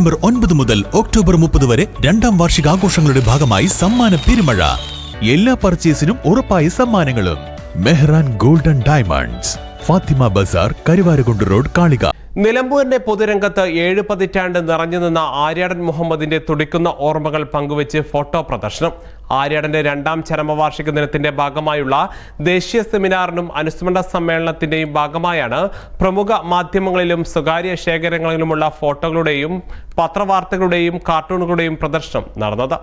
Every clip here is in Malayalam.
സെപ്റ്റംബർ ഒൻപത് മുതൽ ഒക്ടോബർ മുപ്പത് വരെ രണ്ടാം വാർഷികാഘോഷങ്ങളുടെ ഭാഗമായി സമ്മാന പെരുമഴ. എല്ലാ പർച്ചേസിനും ഉറപ്പായ സമ്മാനങ്ങളും. Mehran golden diamonds Fathima Bazar Karuvarakundu road Kalika. നിലമ്പൂരിന്റെ പൊതുരംഗത്ത് ഏഴ് പതിറ്റാണ്ട് നിറഞ്ഞു നിന്ന ആര്യാടൻ മുഹമ്മദിന്റെ തുടിക്കുന്ന ഓർമ്മകൾ പങ്കുവച്ച് ഫോട്ടോ പ്രദർശനം. ആര്യാടന്റെ രണ്ടാം ചരമവാർഷിക ദിനത്തിന്റെ ഭാഗമായുള്ള ദേശീയ സെമിനാറിനും അനുസ്മരണ സമ്മേളനത്തിന്റെയും ഭാഗമായാണ് പ്രമുഖ മാധ്യമങ്ങളിലും സ്വകാര്യ ശേഖരങ്ങളിലുമുള്ള ഫോട്ടോകളുടെയും പത്രവാർത്തകളുടെയും കാർട്ടൂണുകളുടെയും പ്രദർശനം നടന്നത്.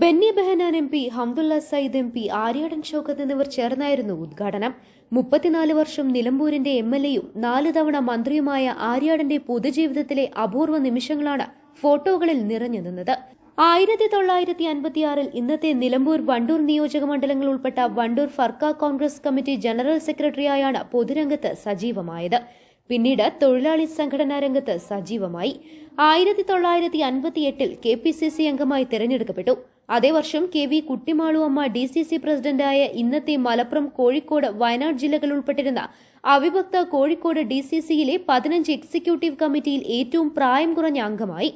Benny Behanan M P Hamdulla Sayyid M P Aryadan Shoukath എന്നിവർ ചേർന്നായിരുന്നു ഉദ്ഘാടനം. മുപ്പത്തിനാല് വർഷം നിലമ്പൂരിന്റെ എം എൽ എയും നാല് തവണ മന്ത്രിയുമായ ആര്യാടന്റെ പൊതുജീവിതത്തിലെ അപൂർവ നിമിഷങ്ങളാണ് ഫോട്ടോകളിൽ നിറഞ്ഞു നിന്നത്. ആയിരത്തി തൊള്ളായിരത്തി അൻപത്തിയാറിൽ ഇന്നത്തെ നിലമ്പൂർ വണ്ടൂർ നിയോജക മണ്ഡലങ്ങൾ ഉൾപ്പെട്ട വണ്ടൂർ ഫർക്ക കോൺഗ്രസ് കമ്മിറ്റി ജനറൽ സെക്രട്ടറിയായാണ് പൊതുരംഗത്ത് സജീവമായത്. പിന്നീട് തൊഴിലാളി സംഘടനാ രംഗത്ത് സജീവമായി. ആയിരത്തി തൊള്ളായിരത്തി അൻപത്തി എട്ടിൽ കെ പി സി സി അംഗമായി തെരഞ്ഞെടുക്കപ്പെട്ടു. അതേ വർഷം കെ വി കുട്ടിമാളു അമ്മ ഡി സി സി പ്രസിഡന്റായ ഇന്നത്തെ മലപ്പുറം കോഴിക്കോട് വയനാട് ജില്ലകൾ ഉൾപ്പെട്ടിരുന്ന അവിഭക്ത കോഴിക്കോട് ഡി സി സിയിലെ പതിനഞ്ച് എക്സിക്യൂട്ടീവ് കമ്മിറ്റിയിൽ ഏറ്റവും പ്രായം കുറഞ്ഞ അംഗമായി.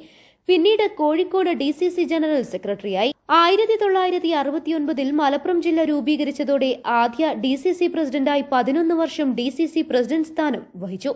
പിന്നീട് Kozhikode D C C general സെക്രട്ടറിയായി. ആയിരത്തി തൊള്ളായിരത്തി അറുപത്തിയൊൻപതിൽ മലപ്പുറം ജില്ല രൂപീകരിച്ചതോടെ ആദ്യ ഡി സി സി പ്രസിഡന്റായി പതിനൊന്ന് വർഷം ഡി സി സി പ്രസിഡന്റ് സ്ഥാനം വഹിച്ചു.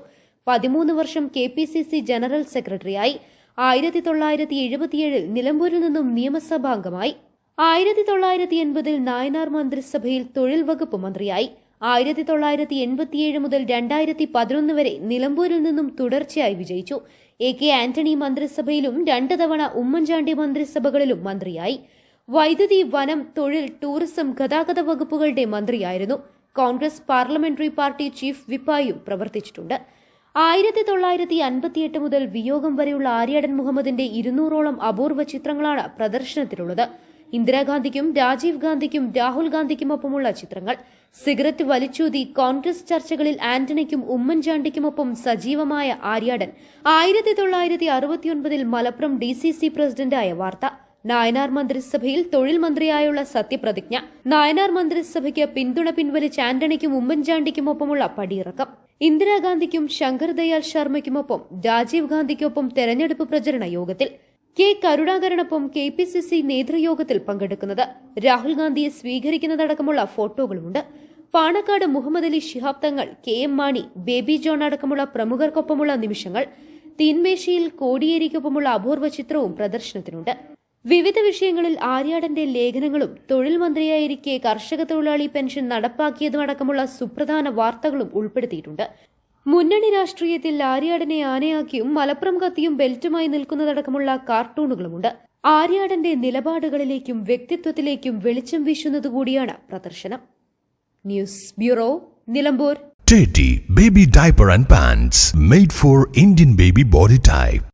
പതിമൂന്ന് വർഷം K P C C general സെക്രട്ടറിയായി. ആയിരത്തി തൊള്ളായിരത്തി എഴുപത്തിയേഴിൽ നിലമ്പൂരിൽ നിന്നും നിയമസഭാംഗമായി. ആയിരത്തി തൊള്ളായിരത്തി എൺപതിൽ നായനാർ മന്ത്രിസഭയിൽ തൊഴിൽ വകുപ്പ് മന്ത്രിയായി. ആയിരത്തി തൊള്ളായിരത്തി എൺപത്തിയേഴ് മുതൽ രണ്ടായിരത്തി പതിനൊന്ന് വരെ നിലമ്പൂരിൽ നിന്നും തുടർച്ചയായി വിജയിച്ചു. എ കെ ആന്റണി മന്ത്രിസഭയിലും രണ്ട് തവണ ഉമ്മൻചാണ്ടി മന്ത്രിസഭകളിലും മന്ത്രിയായി. വൈദ്യുതി വനം തൊഴിൽ ടൂറിസം ഗതാഗത വകുപ്പുകളുടെ മന്ത്രിയായിരുന്നു. കോൺഗ്രസ് പാർലമെന്ററി പാർട്ടി ചീഫ് വിപ്പായും പ്രവർത്തിച്ചിട്ടുണ്ട്. ആയിരത്തി തൊള്ളായിരത്തി അൻപത്തിയെട്ട് മുതൽ വിയോഗം വരെയുള്ള ആര്യാടൻ മുഹമ്മദിന്റെ ഇരുന്നൂറോളം അപൂർവ ചിത്രങ്ങളാണ് പ്രദർശനത്തിലുള്ളത്. ഇന്ദിരാഗാന്ധിക്കും രാജീവ് ഗാന്ധിക്കും രാഹുൽ ഗാന്ധിക്കുമൊപ്പമുള്ള ചിത്രങ്ങൾ. സിഗരറ്റ് വലിച്ചൂതി കോൺഗ്രസ് ചർച്ചകളിൽ ആന്റണിക്കും ഉമ്മൻചാണ്ടിക്കുമൊപ്പം സജീവമായ ആര്യാടൻ. ആയിരത്തി തൊള്ളായിരത്തി അറുപത്തിയൊൻപതിൽ മലപ്പുറം ഡി സി സി പ്രസിഡന്റായ വാർത്ത. നായനാർ മന്ത്രിസഭയിൽ തൊഴിൽ മന്ത്രിയായുള്ള സത്യപ്രതിജ്ഞ. നായനാർ മന്ത്രിസഭയ്ക്ക് പിന്തുണ പിൻവലിച്ച ആന്റണിക്കും ഉമ്മൻചാണ്ടിക്കുമൊപ്പമുള്ള പടിയിറക്കം. ഇന്ദിരാഗാന്ധിക്കും ശങ്കർ ദയാൽ ശർമ്മയ്ക്കുമൊപ്പം രാജീവ് ഗാന്ധിക്കൊപ്പം തെരഞ്ഞെടുപ്പ് പ്രചരണ യോഗത്തിൽ. കെ കരുണാകരനൊപ്പം കെ പി സി സി നേതൃയോഗത്തിൽ പങ്കെടുക്കുന്നത് രാഹുൽ ഗാന്ധിയെ സ്വീകരിക്കുന്നതടക്കമുള്ള ഫോട്ടോകളുമുണ്ട്. പാണക്കാട് മുഹമ്മദ് അലി ശിഹാബ് തങ്ങൾ കെ എം മാണി ബേബി ജോൺ അടക്കമുള്ള പ്രമുഖർക്കൊപ്പമുള്ള നിമിഷങ്ങൾ തീൻമേശയിൽ കോടിയേരിക്കൊപ്പമുള്ള അപൂർവ ചിത്രവും പ്രദർശനത്തിനുണ്ട്. വിവിധ വിഷയങ്ങളിൽ ആര്യാടന്റെ ലേഖനങ്ങളും തൊഴിൽ മന്ത്രിയായിരിക്കെ കർഷക തൊഴിലാളി പെൻഷൻ നടപ്പാക്കിയതുമടക്കമുള്ള സുപ്രധാന വാർത്തകളും ഉൾപ്പെടുത്തിയിട്ടുണ്ട്. മുന്നണി രാഷ്ട്രീയത്തിൽ ആര്യാടനെ ആനയാക്കിയും മലപ്പുറം കത്തിയും ബെൽറ്റുമായി നിൽക്കുന്നതടക്കമുള്ള കാർട്ടൂണുകളുമുണ്ട്. ആര്യാടന്റെ നിലപാടുകളിലേക്കും വ്യക്തിത്വത്തിലേക്കും വെളിച്ചം വീശുന്നതുകൂടിയാണ് പ്രദർശനം. News bureau Nilambur. Baby diaper and pants made for Indian baby body type.